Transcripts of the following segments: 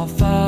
sofá.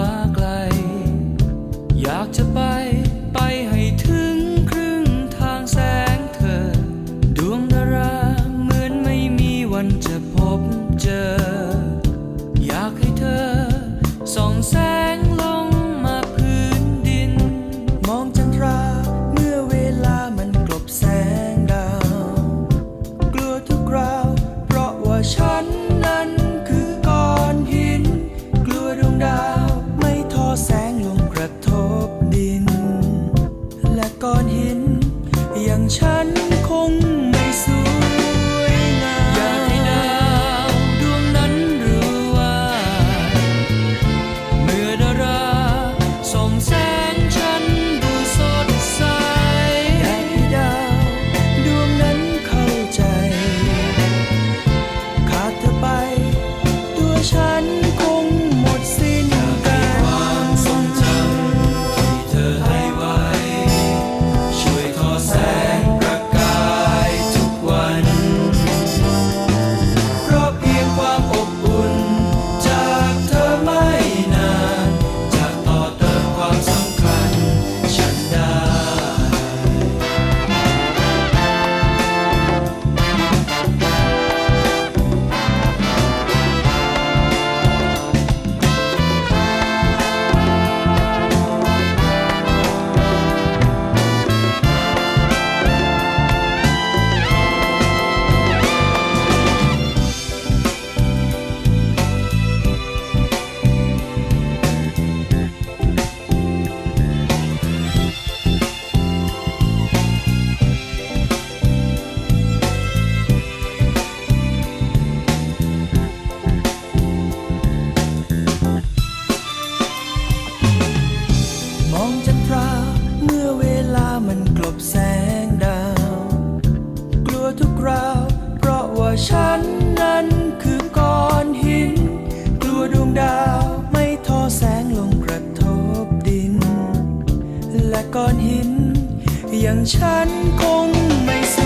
ฉันคงไม่ส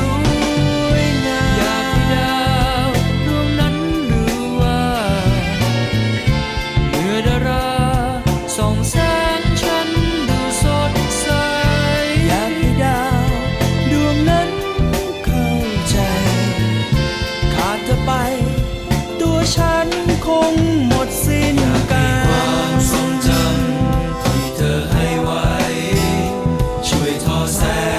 วยงามอยากให้ดาวดวงนั้นรู้ว่าเมื่อดาราส่องแสงฉันดูสดใส อยากให้ดาวดวงนั้นเข้าใจ ขาดเธอไป ตัวฉันคงหมดสิ้นกัน ความทรงจำที่เธอให้ไว้ ช่วยทอแสง